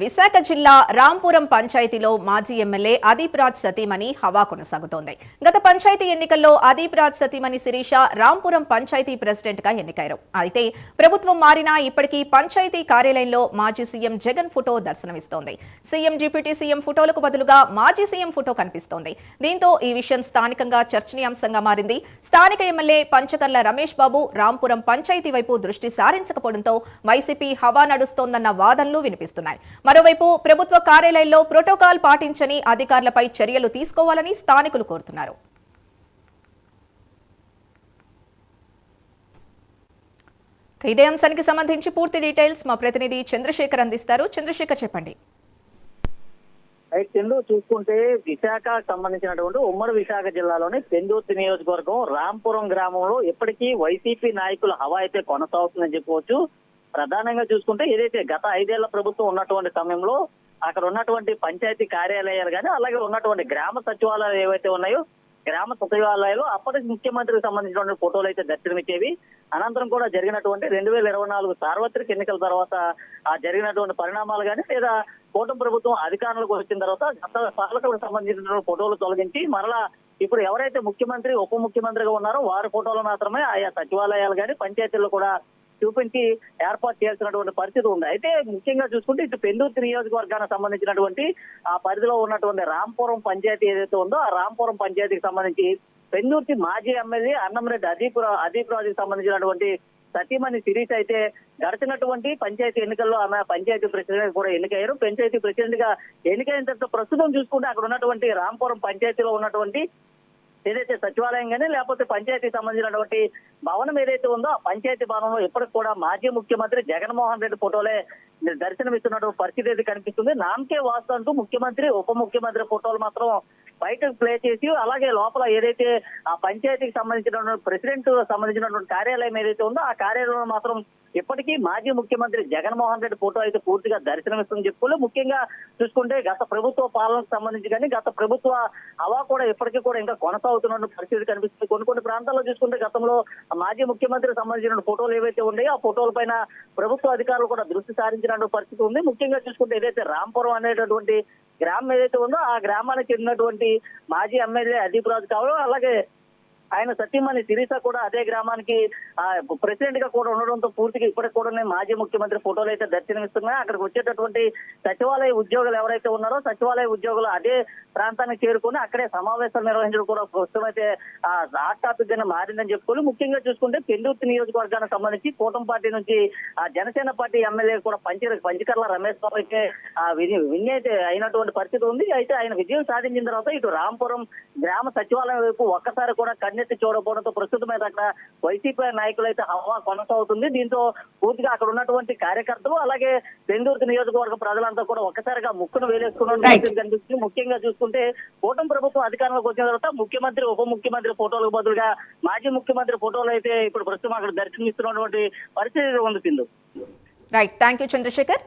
విశాఖ జిల్లా రాంపురం పంచాయతీలో మాజీ ఎమ్మెల్యే అదీప్ రాజ్ సతీమణి హవా కొనసాగుతోంది. గత పంచాయతీ ఎన్నికల్లో అదీప్ రాజ్ సతీమణి శిరీష రాంపురం పంచాయతీ ప్రెసిడెంట్గా ఎన్నికయ్యారు. అయితే ప్రభుత్వం మారినా ఇప్పటికీ పంచాయతీ కార్యాలయంలో మాజీ సీఎం జగన్ ఫోటో దర్శనమిస్తోంది. సీఎం డిప్యూటీ సీఎం ఫోటోలకు బదులుగా మాజీ సీఎం ఫోటో కనిపిస్తోంది. దీంతో ఈ విషయం స్థానికంగా చర్చనీయాంశంగా మారింది. స్థానిక ఎమ్మెల్యే పంచకర్ల రమేష్ బాబు రాంపురం పంచాయతీ వైపు దృష్టి సారించకపోవడంతో వైసీపీ హవా నడుస్తోందన్న వాదనలు వినిపిస్తున్నాయి. మరోవైపు ప్రభుత్వ కార్యాలయంలో ప్రోటోకాల్ పాటించని అధికారులపై చర్యలు తీసుకోవాలని స్థానికులు కోరుతున్నారు. ఇదే అంశానికి సంబంధించి పూర్తి డీటెయిల్స్ మా ప్రతినిధి చంద్రశేఖర్ అందిస్తారు. చంద్రశేఖర్ చెప్పండి. చందు చూసుకుంటే విశాఖ సంబంధించినటువంటి ఉమ్మడి విశాఖ జిల్లాలోని పెందుర్తి నియోజకవర్గం రాంపురం గ్రామంలో ఇప్పటికీ వైసీపీ నాయకుల హవా అయితే కొనసాగుతుందని చెప్పవచ్చు ప్రధానంగా చూసుకుంటే ఏదైతే గత ఐదేళ్ళ ప్రభుత్వం ఉన్నటువంటి సమయంలో అక్కడ ఉన్నటువంటి పంచాయతీ కార్యాలయాలు కానీ అలాగే ఉన్నటువంటి గ్రామ సచివాలయాలు ఏవైతే ఉన్నాయో గ్రామ సచివాలయాలు అప్పటి ముఖ్యమంత్రికి సంబంధించినటువంటి ఫోటోలు అయితే దర్శనమిచ్చేవి. అనంతరం కూడా జరిగినటువంటి రెండు వేల ఇరవై నాలుగు సార్వత్రిక ఎన్నికల తర్వాత ఆ జరిగినటువంటి పరిణామాలు కానీ లేదా కూటమి ప్రభుత్వం అధికారంలోకి వచ్చిన తర్వాత గత పాలకులకు సంబంధించినటువంటి ఫోటోలు తొలగించి మరలా ఇప్పుడు ఎవరైతే ముఖ్యమంత్రి ఉప ముఖ్యమంత్రిగా ఉన్నారో వారి ఫోటోలు మాత్రమే ఆయా సచివాలయాలు కానీ పంచాయతీల్లో కూడా చూపించి ఏర్పాటు చేయాల్సినటువంటి పరిస్థితి ఉంది. అయితే ముఖ్యంగా చూసుకుంటే ఇటు పెందుర్తి నియోజకవర్గానికి సంబంధించినటువంటి ఆ పరిధిలో ఉన్నటువంటి రాంపురం పంచాయతీ ఏదైతే ఉందో ఆ రాంపురం పంచాయతీకి సంబంధించి పెందుర్తి మాజీ ఎమ్మెల్యే అన్నంరెడ్డి అదీప్ రా- అదీప్ రాజుకి సంబంధించినటువంటి సతీమణి సిరీస్ అయితే గడిచినటువంటి పంచాయతీ ఎన్నికల్లో ఆమె పంచాయతీ ప్రెసిడెంట్ కూడా ఎన్నికయ్యారు. పంచాయతీ ప్రెసిడెంట్గా ఎన్నికైన తర్వాత ప్రస్తుతం చూసుకుంటే అక్కడ ఉన్నటువంటి రాంపురం పంచాయతీలో ఉన్నటువంటి ఏదైతే సచివాలయం కానీ లేకపోతే పంచాయతీ సంబంధించినటువంటి భవనం ఏదైతే ఉందో ఆ పంచాయతీ భవనంలో ఇప్పటికి కూడా మాజీ ముఖ్యమంత్రి జగన్మోహన్ రెడ్డి ఫోటోలే దర్శనమిస్తున్నటువంటి పరిస్థితి అయితే కనిపిస్తుంది. నామకే వాస్తు అంటూ ముఖ్యమంత్రి ఉప ముఖ్యమంత్రి ఫోటోలు మాత్రం బయటకు ప్లే చేసి అలాగే లోపల ఏదైతే ఆ పంచాయతీకి సంబంధించినటువంటి ప్రెసిడెంట్ సంబంధించినటువంటి కార్యాలయం ఏదైతే ఉందో ఆ కార్యాలయంలో మాత్రం ఇప్పటికీ మాజీ ముఖ్యమంత్రి జగన్మోహన్ రెడ్డి ఫోటో అయితే పూర్తిగా దర్శనమిస్తుందని చెప్పుకోలేదు ముఖ్యంగా చూసుకుంటే గత ప్రభుత్వ పాలనకు సంబంధించి కానీ గత ప్రభుత్వ హవా కూడా ఇప్పటికీ కూడా ఇంకా కొనసాగుతున్న పరిస్థితి కనిపిస్తుంది. కొన్ని కొన్ని ప్రాంతాల్లో చూసుకుంటే గతంలో మాజీ ముఖ్యమంత్రికి సంబంధించిన ఫోటోలు ఏవైతే ఉన్నాయో ఆ ఫోటోల పైన ప్రభుత్వ అధికారులు కూడా దృష్టి సారించిన పరిస్థితి ఉంది. ముఖ్యంగా చూసుకుంటే ఏదైతే రాంపురం అనేటటువంటి గ్రామం ఏదైతే ఉందో ఆ గ్రామానికి చెందినటువంటి మాజీ ఎమ్మెల్యే అదీప్ రాజు కావడం అలాగే ఆయన సతీమణి శిరీష కూడా అదే గ్రామానికి ప్రెసిడెంట్గా కూడా ఉండడంతో పూర్తిగా ఇప్పటికి కూడా మాజీ ముఖ్యమంత్రి ఫోటోలు అయితే దర్శనమిస్తున్నాయి అక్కడికి వచ్చేటటువంటి సచివాలయ ఉద్యోగులు ఎవరైతే ఉన్నారో సచివాలయ ఉద్యోగులు అదే ప్రాంతానికి చేరుకుని అక్కడే సమావేశాలు నిర్వహించడం కూడా ప్రస్తుతం అయితే ఆ హాట్ టాపిక్ గానే మారిందని చెప్పుకోవాలి ముఖ్యంగా చూసుకుంటే పెందుర్తి నియోజకవర్గానికి సంబంధించి కూటమి పార్టీ నుంచి ఆ జనసేన పార్టీ ఎమ్మెల్యే కూడా పంచ పంచకర్ల రమేష్ బాబు అయితే ఆ విన్ అయితే అయినటువంటి పరిస్థితి ఉంది. అయితే ఆయన విజయం సాధించిన తర్వాత ఇటు రాంపురం గ్రామ సచివాలయం వైపు ఒక్కసారి కూడా కన్నెత్తి చూడకపోవడంతో ప్రస్తుతం అయితే అక్కడ వైసీపీ నాయకులు అయితే హవా కొనసాగుతుంది. దీంతో పూర్తిగా అక్కడ ఉన్నటువంటి కార్యకర్తలు అలాగే పెందూర్తి నియోజకవర్గ ప్రజలంతా కూడా ఒక్కసారిగా ముక్కును వేలేసుకున్న Right. పరిస్థితి కనిపిస్తుంది. ముఖ్యంగా చూసుకుంటే కూటమి ప్రభుత్వం అధికారంలోకి వచ్చిన తర్వాత ముఖ్యమంత్రి ఉప ముఖ్యమంత్రి ఫోటోలకు బదులుగా మాజీ ముఖ్యమంత్రి ఫోటోలు అయితే ఇప్పుడు ప్రస్తుతం అక్కడ దర్శనమిస్తున్నటువంటి పరిస్థితి ఉంది రైట్ థ్యాంక్ యూ చంద్రశేఖర్